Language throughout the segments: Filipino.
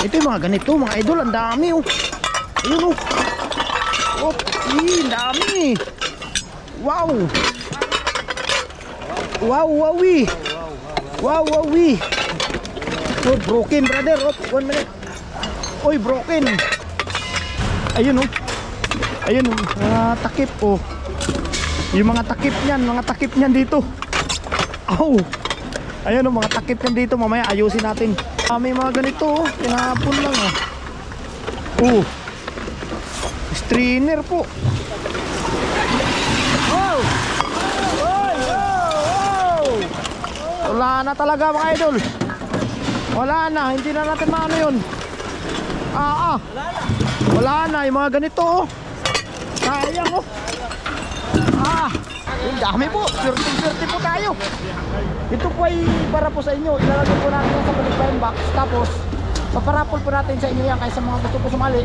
Ito yung mga ganito, mga idol, ang dami oh. Ayun oh. Oh, eh, ang dami. Wow. Wow, wowi. Wow, wowi. Oh, broken, brother. Oh, one minute. Oy, broken. Ayun oh. Ayun oh, mga takip oh. Yung mga takip niyan, mga takip niyan dito. Aw. Ayun oh, mga takip niyan dito. Mamaya ayusin natin. Ah, may mga ganito oh. Lang oh. Oh. Strainer po. Wow! Wow! Wow! Wala na talaga mga idol. Wala na, hindi na natin maano yun. Ah, ah. Wala na, yung mga ganito oh. Sayang oh. Ang dami po. Swerte-swerte po tayo. Ito po ay para po sa inyo. Ilalagay po natin sa balik box. Tapos, paparapol po natin sa inyo yan. Kaya sa mga gusto po sumali,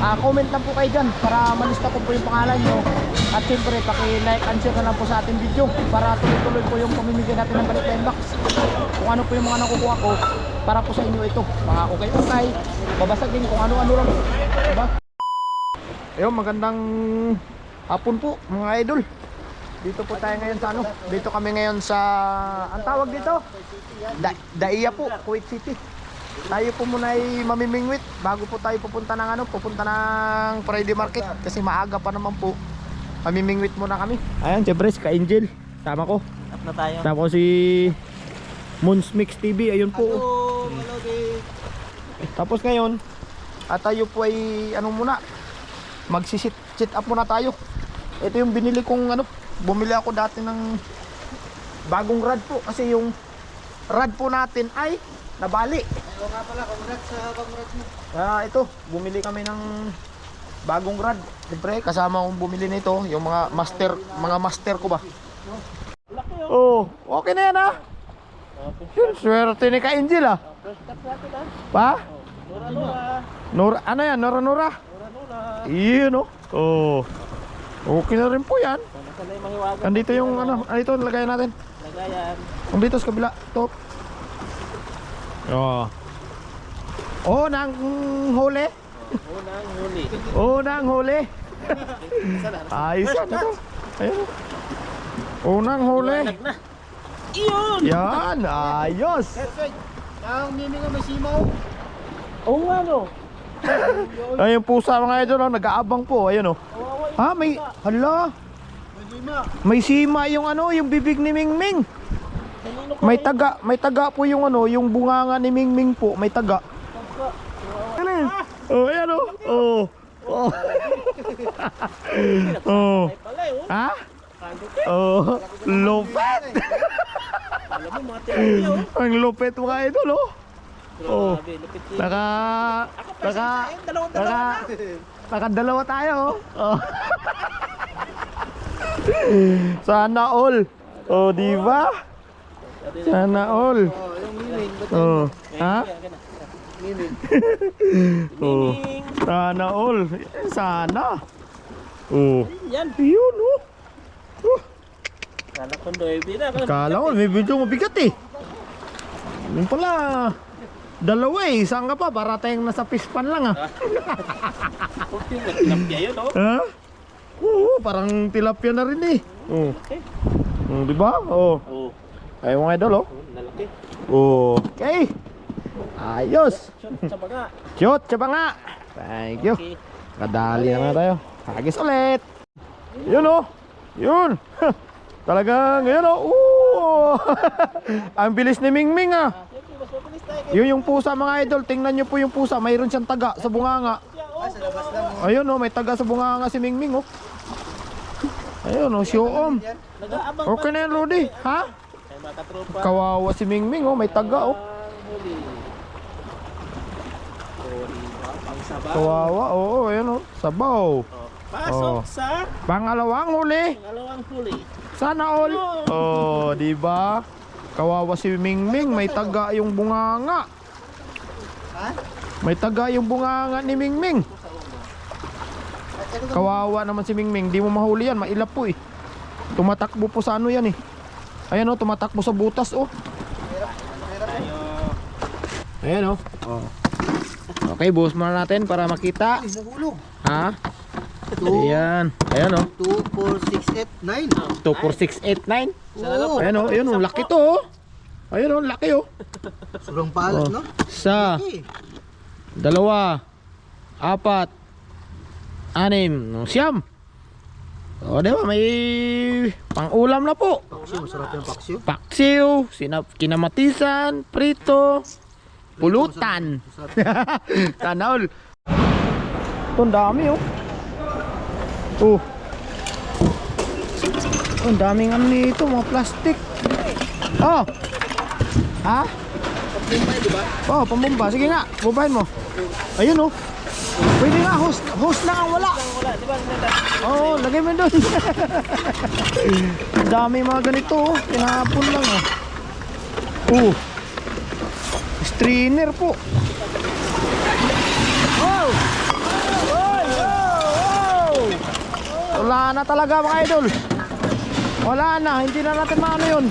Ah, comment lang po kayo dyan para malista ko po yung pangalan nyo at siyempre paki-like and share na lang po sa ating video para tuloy-tuloy po yung pamimigay natin ng balik box kung ano po yung mga nakukuha ko para po sa inyo ito mga ukay-ukay babasagin kung ano-ano lang diba? ayun magandang hapon po mga idol dito po tayo ngayon sa ano dito kami ngayon sa ang tawag dito da Daiya po Kuwait City tayo po muna ay mamimingwit bago po tayo pupunta ng ano, pupunta ng Friday Market kasi maaga pa naman po. Mamimingwit muna kami. Ayan, syempre si Ka-Angel. Tama ko. Up na tayo. Tama ko si Moons Mix TV. Ayun po. Hello. Tapos ngayon, at tayo po ay ano muna, magsisit sit up muna tayo. Ito yung binili kong ano, bumili ako dati ng bagong rad po kasi yung rad po natin ay nabali. Ayaw nga pala, congrats sa congrats mo. Ah, ito, bumili kami ng bagong rad. Siyempre, kasama kong bumili nito, yung mga master, mga master ko ba? Oh, okay na yan ah. Yun, swerte ni. First cut natin ah. Pa? Nora Nora. Nora, ano yan? Nora Nora? Nora Nora. Iyon oh. Oh. Okay na rin po yan. Sana yung ano, andito lagayan natin. Lagayan. Nandito sa kabila. Top. Oh. Oh, nang huli. Unang huli. Oh, nang huli. Ayos. Ito. Ayun. Unang huli. Liwanag na. Iyon! Yan, ayos. Ang mimi nga may simaw. Oo nga no. Ayun pusa mga idol, oh, nag-aabang po. Ayun oh. Ha, may hala, May sima yung ano, yung bibig ni Mingming. May taga, may taga po yung ano, yung bunganga ni Mingming po, may taga. Ano? Oh, ayan oh. Oh. Oh. oh. Ha? Oh, lupet. Mo. Ang lupet mga idol oh. Oh. Naka naka naka na. Nakadalawa tayo. Oh. Sana all. Oh, di ba? Sana all. Oh, Oh. Ha? Oh. Sana all. Sana. Oh. Yan. Yun oh. Oh. Kala ko may video mabigat eh. Yun pala. Dalawa eh. Saan ka pa? Para tayong nasa pispan lang ah. Okay, tilapia yun oh. Ha? Oo, parang tilapia na rin eh. Oh. Okay. Oh, di ba? Oh. Oh, Ay mga idol oh. lalaki. Oh. Okay. Ayos. Shot sa baga. Shoot, tsaba nga. Thank you. Okay. Kadali na nga tayo. Hagis ulit. Yun oh. Yun. Talagang yun oh. Oo. Ang bilis ni Mingming ah. Yun yung pusa mga idol. Tingnan nyo po yung pusa. Mayroon siyang taga sa bunganga. Oh. Ayun oh, may taga sa bunganga si Mingming oh. Ayun oh, siyoom. Nag-aabang Okay na yan, Rudy. Ha? Kawawa si Mingming oh, may taga oh. Ang huli. Oh. Kawawa, oo, ayun oh. Sabaw. Oh, Pasok Oh. sa Pangalawang huli. pangalawang huli. Sana all. Oh, di ba? Kawawa si Mingming, may taga yung bunganga. May taga yung bunganga ni Mingming. Kawawa naman si Mingming, di mo mahuli yan, mailap po eh. Tumatakbo po sa ano yan eh. Ayan oh, tumatakbo sa butas oh. Ayan oh. Oh. Okay, buhos muna natin para makita. Ay, nahulog. Ha? 2, Ayan. Ayan oh. 2, 4, 6, 8, 9. 24689. Oo. Ayan oh, ayan oh, laki to oh. Ayan oh, laki oh. Sobrang palat, no? Isa, dalawa, apat, anim, siyam. O, di ba? May pang-ulam na po. paksiw, masarap yung paksiw. Paksiw, sinap, kinamatisan, prito, pulutan. Tanaol. Ito, dami oh. Oh. Oh, ang daming ano nito, mga plastic. Oh. Ha? Bombay, di ba? Oh, pambomba. Sige nga, bubahin mo. Ayun oh. Pwede nga, host, host lang ang wala. Oo, oh, lagay mo doon. Ang dami mga ganito oh. Tinapon lang oh. Oh. Strainer po. Wow! Oy, wow, wow! Wala na talaga mga idol. Wala na, hindi na natin maano yun.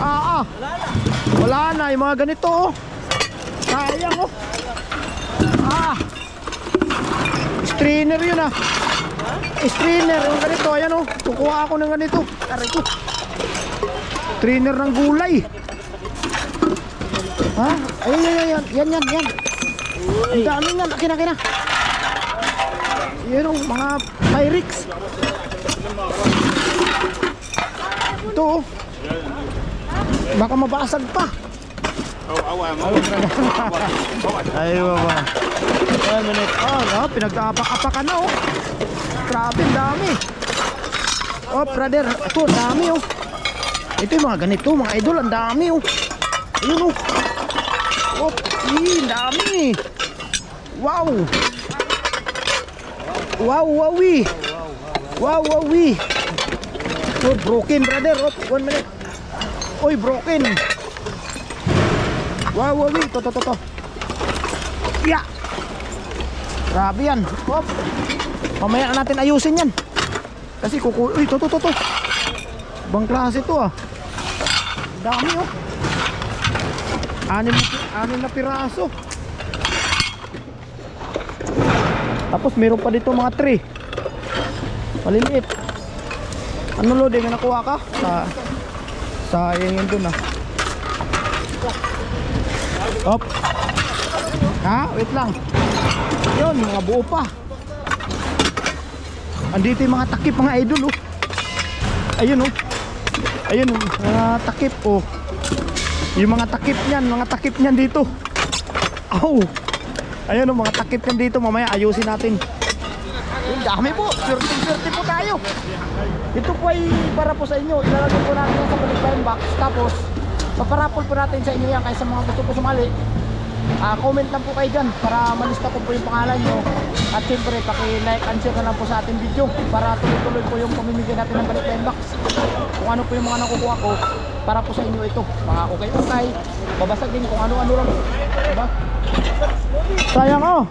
Ah, ah. Wala na, yung mga ganito oh. Sayang oh. Ah. Strainer yun ah. Strainer, yung ganito, ayan oh. Kukuha ako ng ganito. Aray ko. Strainer ng gulay. Ha? Ayan, yan, yan, yan, yan, yan. Ang dami nga, laki na, laki Yan oh, mga Pyrex. Ito oh. Baka mabasag pa. Ay, baba. One minute. Oh, no, pinagtapak-apakan na, oh. Grabe, dami. Oh, brother. Ito, dami, oh. Ito yung mga ganito, mga idol, ang dami, oh. Ayun, oh. Oh, dami. Wow. Wow, wowie. Wow, wowie. Oh, broken, brother. Oh, one minute. Oy, broken. Wow, wow, wow. To, to, to, to. Yeah. Grabe yan. Hop. Mamaya na natin ayusin yan. Kasi kuku... Uy, to, to, to, to. Ibang klase to ah. Dami oh. Anim na, anim na piraso. Tapos meron pa dito mga tray. Maliliit. Ano lo, di may nakuha ka? Sa... Sayang yun dun ah. Op. Ha? Wait lang. Yun, mga buo pa. Andito yung mga takip mga idol oh. Ayun oh. Ayun oh, mga takip oh. Yung mga takip niyan, mga takip niyan dito. Oh. Ayun oh, mga takip niyan dito. Mamaya ayusin natin. Yung dami po. Swerte-swerte po tayo. Ito po ay para po sa inyo. Ilalagay po natin sa balikbayan box. Tapos, paparapol po natin sa inyo yan. Kaya sa mga gusto po sumali, ah, comment lang po kayo dyan para malista ko po yung pangalan nyo. At siyempre, paki-like and share na lang po sa ating video para tuloy-tuloy po yung pamimigay natin ng balikbayan box. Kung ano po yung mga nakukuha ko, para po sa inyo ito. Mga ukay-ukay, babasag din kung ano-ano lang. Sayang oh.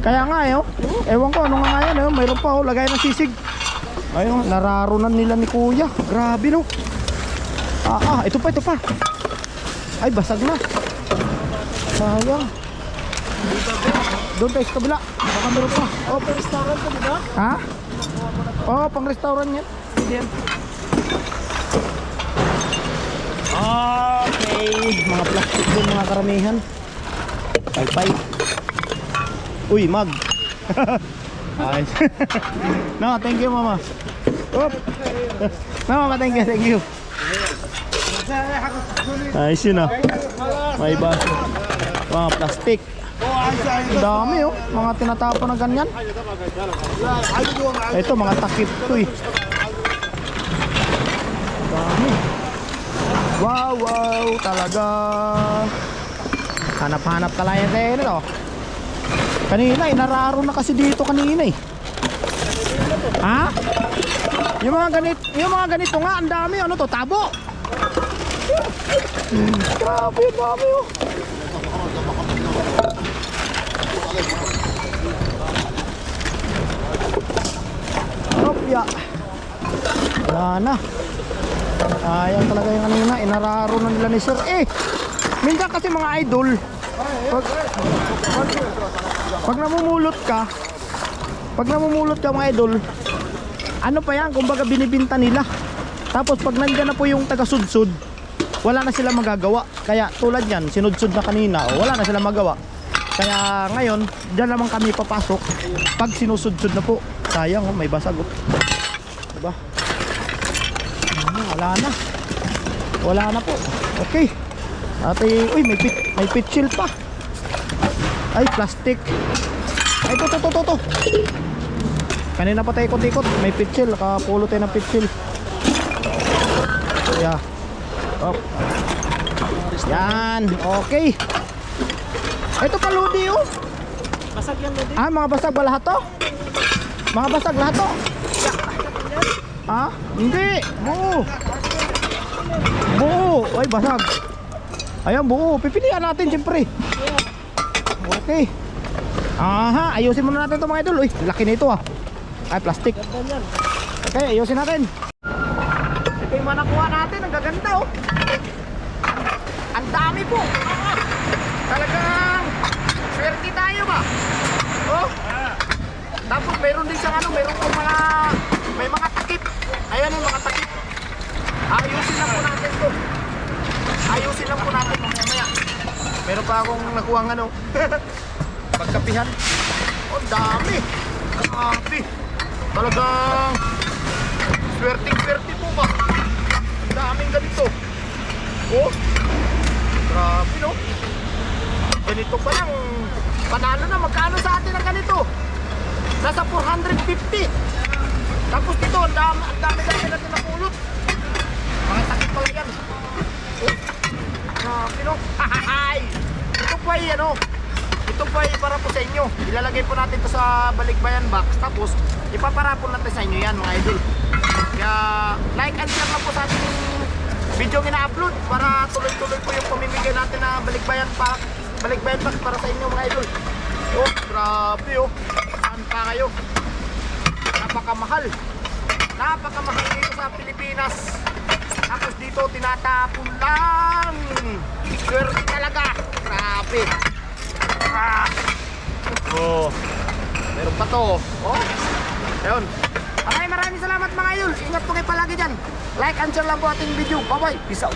Kaya nga eh, oh. ewan ko ano nga nga yan, eh. mayroon pa oh, lagay ng sisig. Ayun, nararunan nila ni kuya. Grabe no. Ah, ah, ito pa, ito pa. Ay, basag na. Sayang. Doon tayo sa kabila. Baka meron pa. Oh, pang restaurant ka, ba? Ha? Oh, pang restaurant yan. Hindi yan. Okay, mga plastic doon mga karamihan. Pay-pay. Uy, mag. Ayos. no, thank you, mama. Oop. No, mama, thank you, thank you. Ayos yun, ah. May baso. Mga plastic. Dami, oh. Mga tinatapon na ganyan. Ito, mga takip to, eh. Dami. Wow, wow, talaga. Hanap-hanap kalayan tayo nito. Kanina, inararo na kasi dito kanina eh. Ha? Yung mga ganit, yung mga ganito nga, ang dami. Ano to? Tabo. Grabe, ang dami oh. Opya. Wala na. Sayang talaga yung kanina. Inararo na nila ni Sir. Eh, minsan kasi mga idol, Pag, pag, namumulot ka, pag namumulot ka mga idol, ano pa yan, kumbaga binibinta nila. Tapos pag nandyan na po yung taga-sudsud, wala na sila magagawa. Kaya tulad yan, sinudsud na kanina, o wala na sila magawa. Kaya ngayon, dyan naman kami papasok pag sinusudsud na po. Sayang, oh, may basag. Oh. Diba? Wala na. Wala na po. Okay. Ate, uy, may pit, may pit shield pa. Ay, plastic. Ay, to, to, to, to, to. Kanina pa tayo ikot-ikot. May pit shield. Nakapulo tayo ng pit shield. Yeah. Oh. Yan. Okay. Ito pa, Lodi, oh. Basag yan, Lodi. Ah, mga basag ba lahat to? Mga basag lahat to? Ah, hindi. Buo. Buo. Ay, basag. Ayan, buo. Pipilian natin, siyempre. Okay. Aha, ayusin muna natin ito mga idol. Uy, laki nito ah. Ay, plastic. Okay, ayusin natin. Ito yung mga nakuha natin. Ang gaganda oh. Ang dami po. Talagang swerte tayo ba? Oh. Tapos meron din siyang ano, meron pong mga may mga takip. Ayan yung mga takip. Ayusin lang po natin to. Ayusin lang po natin mamaya. Meron pa akong nakuha ano. Pagkapihan. Oh, dami. Grabe. Talagang swerting-swerte po ba? Ang daming ganito. Oh. Grabe no. Ganito pa lang. Panalo na. Magkano sa atin ang ganito? Nasa 450. Tapos dito, ang dami, ang dami dami natin napulot. Mga sakit pala yan. Oh. Grabe no. Ito po ay ano. Ito po ay para po sa inyo. Ilalagay po natin to sa balikbayan box. Tapos, ipaparapon natin sa inyo yan mga idol. Kaya, like and share lang po sa ating video yung ina-upload para tuloy-tuloy po yung pamimigay natin na balikbayan pa balikbayan box para sa inyo mga idol. Oh, grabe oh. Saan pa kayo? Napakamahal. Napakamahal dito sa Pilipinas. Tapos dito tinatapon lang. Swerte talaga. Grabe. Ah. Oh. Meron pa to. Oh. Ayun. Maraming maraming salamat mga idol. Ingat po kayo palagi dyan. Like and share lang po ating video. Bye bye. Peace out.